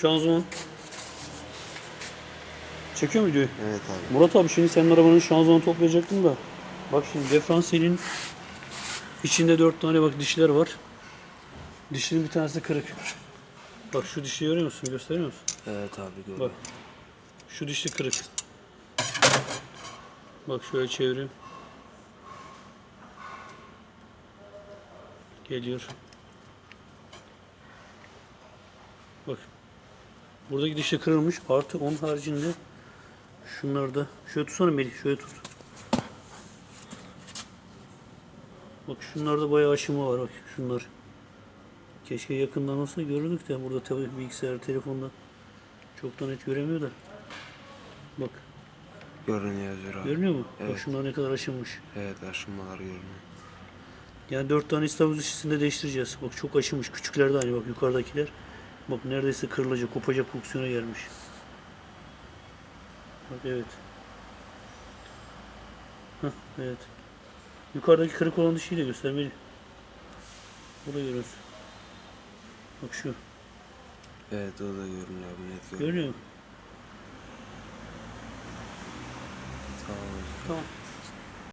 şanzıman. Çekiyor mu videoyu? Evet abi. Murat abi şimdi senin arabanın şanzımanı toplayacaktım da. Bak şimdi diferansiyelin içinde dört tane bak dişler var. Dişlerin bir tanesi kırık. Bak şu dişi görüyor musun? Gösteriyor musun? Evet abi Bak. görüyorum. Şu dişli kırık. Bak şöyle çevireyim. Geliyor. Bak. Buradaki dişli kırılmış. Artı onun haricinde şunlar da. Şöyle tutsana Melih. Şöyle tut. Bak şunlarda bayağı aşımı var. Bak şunlar. Keşke yakından olsa görürdük de burada tabii bilgisayar, telefonda çok da net göremiyor da. Bak Görünüyor Özür abi. görünüyor mu? Bak Evet. şunlar ne kadar aşınmış. Evet aşınmalar görünüyor. Yani dört tane istavriz dişisini de değiştireceğiz. Bak çok aşınmış. Küçükler de aynı bak yukarıdakiler. Bak neredeyse kırılacak, kopacak pozisyona gelmiş. Bak evet. Hah evet. Yukarıdaki kırık olan dişiyi de göstermeli. Bu da görüyorsun. Bak şu. Evet o da görünüyor net görünüyor. Görünüyor mu? Tamam. Tamam.